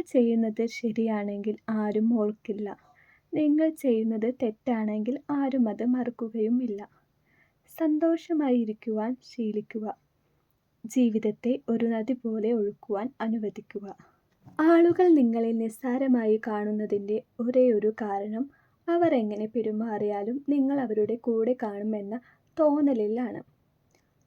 ചെയ്യുന്നത് ശരിയാണെങ്കിൽ ആരും ഓർക്കില്ല. നിങ്ങൾ ചെയ്യുന്നത് തെറ്റാണെങ്കിൽ ആരും അത് മറക്കുകയുമില്ല. സന്തോഷമായിരിക്കുവാൻ ശീലിക്കുക. ജീവിതത്തെ ഒരു നദി പോലെ ഒഴുക്കുവാൻ അനുവദിക്കുക. ആളുകൾ നിങ്ങളെ നിസ്സാരമായി കാണുന്നതിന്റെ ഒരു കാരണം അവർ എങ്ങനെ പെരുമാറിയാലും നിങ്ങൾ അവരുടെ കൂടെ കാണുമെന്ന തോന്നലിലാണ്.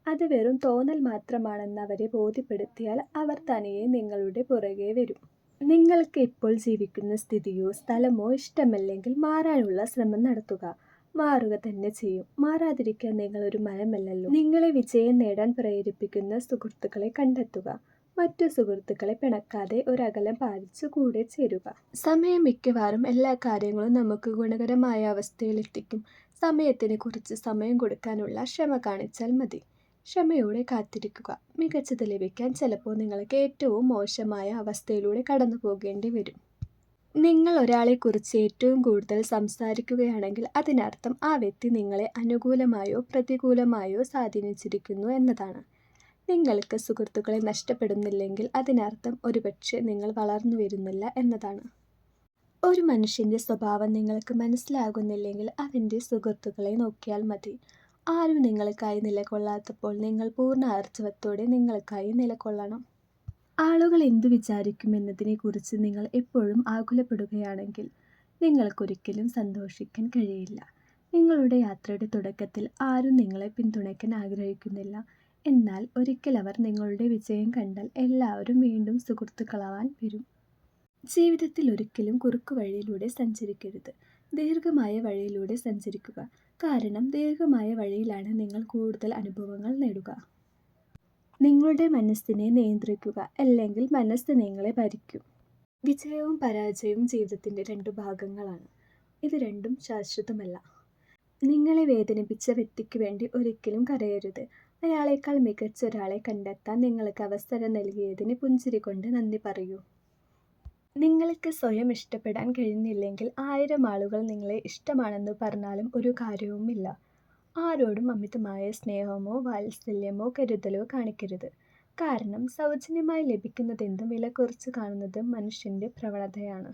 അത് വെറും തോന്നൽ മാത്രമാണെന്ന് അവരെ ബോധ്യപ്പെടുത്തിയാൽ അവർ തനിയെ നിങ്ങളുടെ പുറകെ വരും. നിങ്ങൾക്ക് ഇപ്പോൾ ജീവിക്കുന്ന സ്ഥിതിയോ സ്ഥലമോ ഇഷ്ടമല്ലെങ്കിൽ മാറാനുള്ള ശ്രമം നടത്തുക. മാറുക തന്നെ ചെയ്യും. മാറാതിരിക്കാൻ നിങ്ങൾ ഒരു മരമല്ലല്ലോ. നിങ്ങളെ വിജയം നേടാൻ പ്രേരിപ്പിക്കുന്ന സുഹൃത്തുക്കളെ കണ്ടെത്തുക. മറ്റു സുഹൃത്തുക്കളെ പിണക്കാതെ ഒരകലം പാലിച്ചു കൂടെ ചേരുക. സമയം മിക്കവാറും എല്ലാ കാര്യങ്ങളും നമുക്ക് ഗുണകരമായ അവസ്ഥയിലെത്തിക്കും സമയത്തിന് കുറച്ച് സമയം കൊടുക്കാനുള്ള ക്ഷമ കാണിച്ചാൽ മതി. ക്ഷമയോടെ കാത്തിരിക്കുക. മികച്ചത് ലഭിക്കാൻ ചിലപ്പോൾ നിങ്ങൾക്ക് ഏറ്റവും മോശമായ അവസ്ഥയിലൂടെ കടന്നു പോകേണ്ടി വരും. നിങ്ങൾ ഒരാളെക്കുറിച്ച് ഏറ്റവും കൂടുതൽ സംസാരിക്കുകയാണെങ്കിൽ അതിനർത്ഥം ആ വ്യക്തി നിങ്ങളെ അനുകൂലമായോ പ്രതികൂലമായോ സ്വാധീനിച്ചിരിക്കുന്നു എന്നതാണ്. നിങ്ങൾക്ക് സുഹൃത്തുക്കളെ നഷ്ടപ്പെടുന്നില്ലെങ്കിൽ അതിനർത്ഥം ഒരുപക്ഷെ നിങ്ങൾ വളർന്നു വരുന്നില്ല എന്നതാണ്. ഒരു മനുഷ്യന്റെ സ്വഭാവം നിങ്ങൾക്ക് മനസ്സിലാകുന്നില്ലെങ്കിൽ അവന്റെ സുഹൃത്തുക്കളെ നോക്കിയാൽ മതി. ആരും നിങ്ങൾക്കായി നിലകൊള്ളാത്തപ്പോൾ നിങ്ങൾ പൂർണ ആർജവത്തോടെ നിങ്ങൾക്കായി നിലകൊള്ളണം. ആളുകൾ എന്തു വിചാരിക്കുമെന്നതിനെക്കുറിച്ച് നിങ്ങൾ എപ്പോഴും ആകുലപ്പെടുകയാണെങ്കിൽ നിങ്ങൾക്കൊരിക്കലും സന്തോഷിക്കാൻ കഴിയില്ല. നിങ്ങളുടെ യാത്രയുടെ തുടക്കത്തിൽ ആരും നിങ്ങളെ പിന്തുണയ്ക്കാൻ ആഗ്രഹിക്കുന്നില്ല. എന്നാൽ ഒരിക്കൽ അവർ നിങ്ങളുടെ വിജയം കണ്ടാൽ എല്ലാവരും വീണ്ടും സുഹൃത്തുക്കളാവാൻ വരും. ജീവിതത്തിൽ ഒരിക്കലും കുറുക്കു വഴിയിലൂടെ സഞ്ചരിക്കരുത്. ദീർഘമായ വഴിയിലൂടെ സഞ്ചരിക്കുക. കാരണം ദീർഘമായ വഴിയിലാണ് നിങ്ങൾ കൂടുതൽ അനുഭവങ്ങൾ നേടുക. നിങ്ങളുടെ മനസ്സിനെ നിയന്ത്രിക്കുക അല്ലെങ്കിൽ മനസ്സ് നിങ്ങളെ ഭരിക്കും. വിജയവും പരാജയവും ജീവിതത്തിന്റെ രണ്ടു ഭാഗങ്ങളാണ്. ഇത് രണ്ടും ശാശ്വതമല്ല. നിങ്ങളെ വേദനിപ്പിച്ച വ്യക്തിക്ക് വേണ്ടി ഒരിക്കലും കരയരുത്. അയാളേക്കാൾ മികച്ച ഒരാളെ കണ്ടെത്താൻ നിങ്ങൾക്ക് അവസരം നൽകിയതിന് പുഞ്ചിരി കൊണ്ട് നന്ദി പറയൂ. നിങ്ങൾക്ക് സ്വയം ഇഷ്ടപ്പെടാൻ കഴിയുന്നില്ലെങ്കിൽ ആയിരം ആളുകൾ നിങ്ങളെ ഇഷ്ടമാണെന്ന് പറഞ്ഞാലും ഒരു കാര്യവുമില്ല. ആരോടും അമിതമായ സ്നേഹമോ വാത്സല്യമോ കരുതലോ കാണിക്കരുത്. കാരണം സൗജന്യമായി ലഭിക്കുന്നതെന്തും വില കുറച്ച് കാണുന്നത് മനുഷ്യന്റെ പ്രവണതയാണ്.